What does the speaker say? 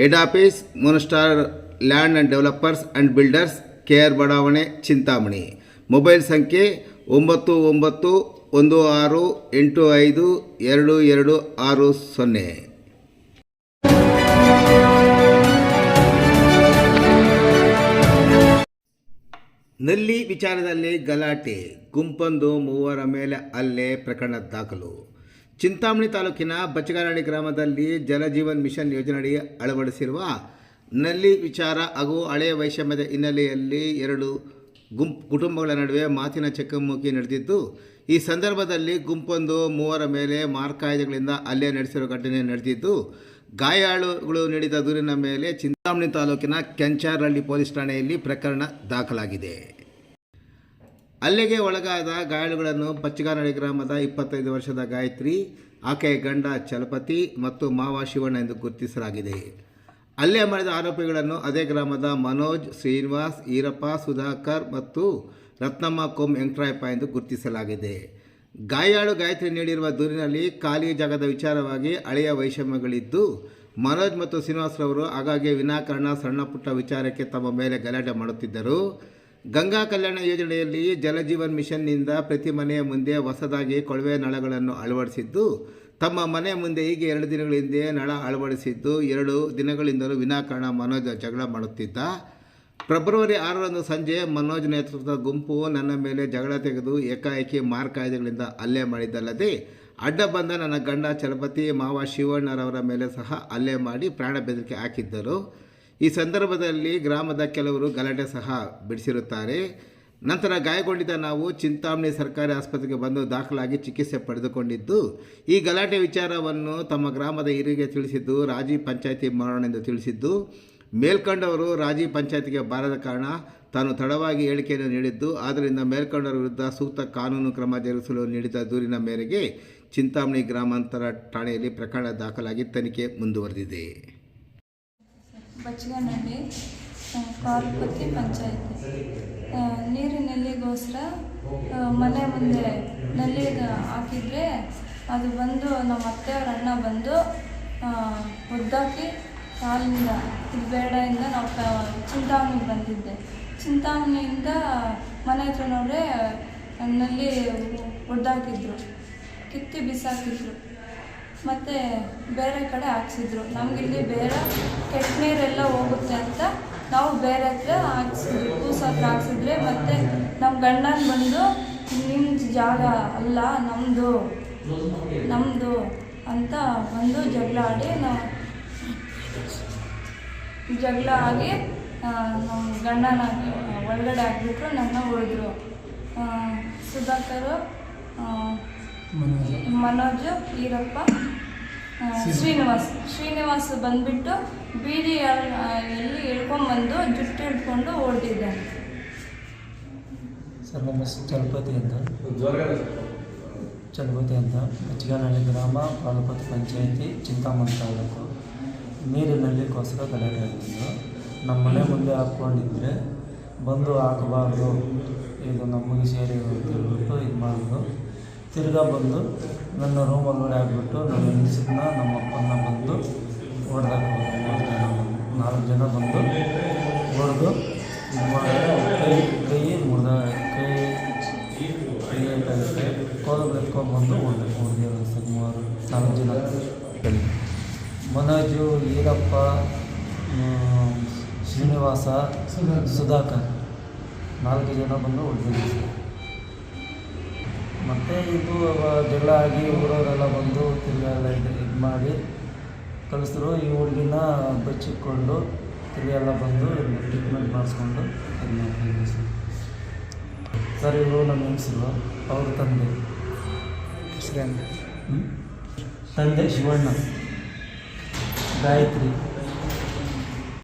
Head office, moon star, land and developers and builders, K R ಬಡಾವಣೆ, Chintamani. Mobile ಸಂಖ್ಯೆ ಒಂಬತ್ತು ಒಂಬತ್ತು ಒಂದು ಆರು ಎಂಟು ಐದು ಎರಡು ಎರಡು ಆರು ಸೊನ್ನೆ. ನಲ್ಲಿ ವಿಚಾರದಲ್ಲಿ ಗಲಾಟೆ. ಗುಂಪೊಂದು ಮೂವರ ಮೇಲೆ ಅಲ್ಲೇ ಪ್ರಕರಣ ದಾಖಲು. ಚಿಂತಾಮಣಿ ತಾಲೂಕಿನ ಬಚ್ಚಗಾರಹಳ್ಳಿ ಗ್ರಾಮದಲ್ಲಿ ಜಲಜೀವನ್ ಮಿಷನ್ ಯೋಜನೆಯಡಿ ಅಳವಡಿಸಿರುವ ನಲ್ಲಿ ವಿಚಾರ ಹಾಗೂ ಹಳೆಯ ವೈಷಮ್ಯದ ಹಿನ್ನೆಲೆಯಲ್ಲಿ ಎರಡು ಗುಂಪು ಕುಟುಂಬಗಳ ನಡುವೆ ಮಾತಿನ ಚಕಮಕಿ ನಡೆದಿದ್ದು, ಈ ಸಂದರ್ಭದಲ್ಲಿ ಗುಂಪೊಂದು ಮೂವರ ಮೇಲೆ ಮಾರ್ಕಾಯ್ದೆಗಳಿಂದ ಹಲ್ಲೆ ನಡೆಸಿರುವ ಘಟನೆ ನಡೆದಿದ್ದು, ಗಾಯಾಳುಗಳು ನೀಡಿದ ದೂರಿನ ಮೇಲೆ ಚಿಂತಾಮಣಿ ತಾಲೂಕಿನ ಕೆಂಚಾರಹಳ್ಳಿ ಪೊಲೀಸ್ ಠಾಣೆಯಲ್ಲಿ ಪ್ರಕರಣ ದಾಖಲಾಗಿದೆ. ಹಲ್ಲೆಗೆ ಒಳಗಾದ ಗಾಯಾಳುಗಳನ್ನು ಪಚ್ಚಗಾನಹಳ್ಳಿ ಗ್ರಾಮದ ಇಪ್ಪತ್ತೈದು ವರ್ಷದ ಗಾಯತ್ರಿ ಆಕೆಯ ಗಂಡ ಚಲಪತಿ ಮತ್ತು ಮಾವ ಶಿವಣ್ಣ ಎಂದು ಗುರುತಿಸಲಾಗಿದೆ. ಅಲ್ಲೇ ಮಾಡಿದ ಆರೋಪಿಗಳನ್ನು ಅದೇ ಗ್ರಾಮದ ಮನೋಜ್, ಶ್ರೀನಿವಾಸ್, ಈರಪ್ಪ, ಸುಧಾಕರ್ ಮತ್ತು ರತ್ನಮ್ಮ ಕೋಮ್ ವೆಂಕಟರಾಯಪ್ಪ ಎಂದು ಗುರುತಿಸಲಾಗಿದೆ. ಗಾಯಾಳು ಗಾಯತ್ರಿ ನೀಡಿರುವ ದೂರಿನಲ್ಲಿ ಖಾಲಿ ಜಾಗದ ವಿಚಾರವಾಗಿ ಹಳೆಯ ವೈಷಮ್ಯಗಳಿದ್ದು, ಮನೋಜ್ ಮತ್ತು ಶ್ರೀನಿವಾಸ್ರವರು ಆಗಾಗ್ಗೆ ವಿನಾಕಾರಣ ಸಣ್ಣ ಪುಟ್ಟ ವಿಚಾರಕ್ಕೆ ತಮ್ಮ ಮೇಲೆ ಗಲಾಟೆ ಮಾಡುತ್ತಿದ್ದರು. ಗಂಗಾ ಕಲ್ಯಾಣ ಯೋಜನೆಯಲ್ಲಿ ಜಲಜೀವನ್ ಮಿಷನ್ನಿಂದ ಪ್ರತಿ ಮನೆಯ ಮುಂದೆ ಹೊಸದಾಗಿ ಕೊಳವೆ ನಳಗಳನ್ನು ಅಳವಡಿಸಿದ್ದು, ತಮ್ಮ ಮನೆ ಮುಂದೆ ಹೀಗೆ ಎರಡು ದಿನಗಳ ಹಿಂದೆ ನಳ ಅಳವಡಿಸಿದ್ದು, ಎರಡು ದಿನಗಳಿಂದಲೂ ವಿನಾಕಾರಣ ಮನೋಜ ಜಗಳ ಮಾಡುತ್ತಿದ್ದ. ಫೆಬ್ರವರಿ ಆರರಂದು ಸಂಜೆ ಮನೋಜ್ ನೇತೃತ್ವದ ಗುಂಪು ನನ್ನ ಮೇಲೆ ಜಗಳ ತೆಗೆದು ಏಕಾಏಕಿ ಮಾರ್ಕಾಯ್ದೆಗಳಿಂದ ಹಲ್ಲೆ ಮಾಡಿದ್ದಲ್ಲದೆ, ಅಡ್ಡ ಬಂದ ನನ್ನ ಗಂಡ ಚಲಪತಿ ಮಾವ ಶಿವಣ್ಣರವರ ಮೇಲೆ ಸಹ ಹಲ್ಲೆ ಮಾಡಿ ಪ್ರಾಣ ಬೆದರಿಕೆ ಹಾಕಿದ್ದರು. ಈ ಸಂದರ್ಭದಲ್ಲಿ ಗ್ರಾಮದ ಕೆಲವರು ಗಲಾಟೆ ಸಹ ಬಿಡಿಸಿರುತ್ತಾರೆ. ನಂತರ ಗಾಯಗೊಂಡಿದ್ದ ನಾವು ಚಿಂತಾಮಣಿ ಸರ್ಕಾರಿ ಆಸ್ಪತ್ರೆಗೆ ಬಂದು ದಾಖಲಾಗಿ ಚಿಕಿತ್ಸೆ ಪಡೆದುಕೊಂಡಿದ್ದು, ಈ ಗಲಾಟೆ ವಿಚಾರವನ್ನು ತಮ್ಮ ಗ್ರಾಮದ ಹಿರಿಗೆ ತಿಳಿಸಿದ್ದು, ರಾಜಿ ಪಂಚಾಯತಿ ಮಾಡೋಣ ಎಂದು ತಿಳಿಸಿದ್ದು, ಮೇಲ್ಕಂಡವರು ರಾಜಿ ಪಂಚಾಯತಿಗೆ ಬಾರದ ಕಾರಣ ತಾನು ತಡವಾಗಿ ಹೇಳಿಕೆಯನ್ನು ನೀಡಿದ್ದು, ಆದ್ದರಿಂದ ಮೇಲ್ಕಂಡವರ ವಿರುದ್ಧ ಸೂಕ್ತ ಕಾನೂನು ಕ್ರಮ ಜರುಗಿಸಲು ನೀಡಿದ ದೂರಿನ ಮೇರೆಗೆ ಚಿಂತಾಮಣಿ ಗ್ರಾಮಾಂತರ ಠಾಣೆಯಲ್ಲಿ ಪ್ರಕರಣ ದಾಖಲಾಗಿ ತನಿಖೆ ಮುಂದುವರೆದಿದೆ. ಬಚ್ಚಗನಹಳ್ಳಿ ಕಾರ್ಪತಿ ಪಂಚಾಯತಿ. ನೀರಿನಲ್ಲಿಗೋಸ್ಕರ ಮನೆ ಮುಂದೆ ನಲ್ಲಿ ಹಾಕಿದ್ರೆ ಅದು ಬಂದು ನಮ್ಮ ಅತ್ತೆಯವ್ರ ಅಣ್ಣ ಬಂದು ಉದ್ದಾಕಿ ಕಾಲಿಂದ, ಇದು ಬೇಡ ಇಂದ ನಾವು ಕ ಚಿಂತಾಮಣಿಗೆ ಬಂದಿದ್ದೆ. ಚಿಂತಾಮಣಿಯಿಂದ ಮನೆ ಹತ್ರ ನೋಡ್ರೆ ನಲ್ಲಿ ಒದ್ದಾಕಿದ್ರು, ಕಿತ್ತಿ ಬಿಸಾಕಿದ್ರು. ಮತ್ತು ಬೇರೆ ಕಡೆ ಹಾಕ್ಸಿದ್ರು. ನಮಗಿಲ್ಲಿ ಬೇರೆ ಕೆಟ್ಟ ನೀರೆಲ್ಲ ಹೋಗುತ್ತೆ ಅಂತ ನಾವು ಬೇರೆ ಹತ್ರ ಹಾಕ್ಸಿದ್ವಿ. ಕೂಸ ಹತ್ರ ಹಾಕ್ಸಿದ್ರೆ ಮತ್ತು ನಮ್ಮ ಗಂಡನ ಬಂದು ನಿಮ್ಮದು ಜಾಗ ಅಲ್ಲ ನಮ್ಮದು ನಮ್ಮದು ಅಂತ ಬಂದು ಜಗಳ ಆಡಿ ನಾವು ಜಗಳ ಆಗಿ ನಮ್ಮ ಗಂಡನ ಒಳಗಡೆ ಹಾಕ್ಬಿಟ್ರು ನನ್ನ ಹೊಡೆದ್ರು ಸುಧಾಕರು ಮನೋಜ್. ಈರಪ್ಪ ಶ್ರೀನಿವಾಸ್. ಶ್ರೀನಿವಾಸ್. ಬಂದ್ಬಿಟ್ಟು ಬೀದಿ ಎಲ್ಲಿ ಇಳ್ಕೊಂಬಂದು ಜುಟ್ಟು ಹಿಡ್ಕೊಂಡು ಹೊಡೆದಿದ್ದಾನೆ ಸರ್ ನಮ್ಮ ಹೆಸರು ಚಲಪತಿ ಅಂತ. ಚಲಪತಿ ಅಂತ. ಬಚ್ಚಗಾನಹಳ್ಳಿ ಗ್ರಾಮ ಪಾಲಪತಿ ಪಂಚಾಯಿತಿ ಚಿಂತಾಮಣಿ ತಾಲೂಕು. ನೀರಿನಲ್ಲಿಗೋಸ್ಕರ ಗಲಾಟೆ ಆಗಿದ್ದು ನಮ್ಮ ಮನೆ ಮುಂದೆ ಹಾಕ್ಕೊಂಡಿದ್ರೆ ಬಂದು ಹಾಕಬಾರ್ದು. ಇದು ನಮಗೆ ಸೇರಿ ಅಂತ ಹೇಳ್ಬಿಟ್ಟು ಇದು ಮಾಡಿದ್ರು ತಿರ್ಗಾ ಬಂದು ನನ್ನ ರೂಮ್ ಒಳಗಡೆ ಹಾಕ್ಬಿಟ್ಟು ನನ್ನ ಹೆಂಗಸನ್ನ ನಮ್ಮ ಅಪ್ಪನ ಬಂದು ಹೊಡೆದಾಕ ನಾಲ್ಕು ಜನ ನಾಲ್ಕು ಜನ ಬಂದು ಹೊಡೆದು ಕೈ ಕೈ ಮುರಿದ, ಕೈ ಏಟಾಗುತ್ತೆ ಕೋಲು ಎತ್ಕೊಂಡ್ಬಂದು ಹೊಡೆದು ಹೊಡೆದಿರೋ ಸುಮಾರು ನಾಲ್ಕು ಜನ. ಮನೋಜು, ಈರಪ್ಪ ಶ್ರೀನಿವಾಸ, ಸುಧಾಕರ್. ನಾಲ್ಕು ಜನ ಬಂದು ಹೊಡೆದಿದ್ವಿ ಸರ್ ಮತ್ತು ಇದು ಜಗಳ ಆಗಿ ಊರವರೆಲ್ಲ ಬಂದು ತಿರ್ಗಾ ಎಲ್ಲ ಇದು ಇದು ಮಾಡಿ ಕಳಿಸಿದ್ರು. ಈ ಹುಡುಗಿನ ಬಚ್ಚಿಟ್ಕೊಂಡು ತಿರ್ಗಾ ಎಲ್ಲ ಬಂದು ಟ್ರೀಟ್ಮೆಂಟ್ ಮಾಡಿಸ್ಕೊಂಡು ಇದು ಮಾಡ್ತೀವಿ ಸರ್. ಸರ್ ಇವರು ನಮ್ಮ ಹೆಂಗಸರು? ಅವ್ರ ತಂದೆ. ಹೆಸರು ತಂದೆ ಶಿವಣ್ಣ. ಗಾಯತ್ರಿ.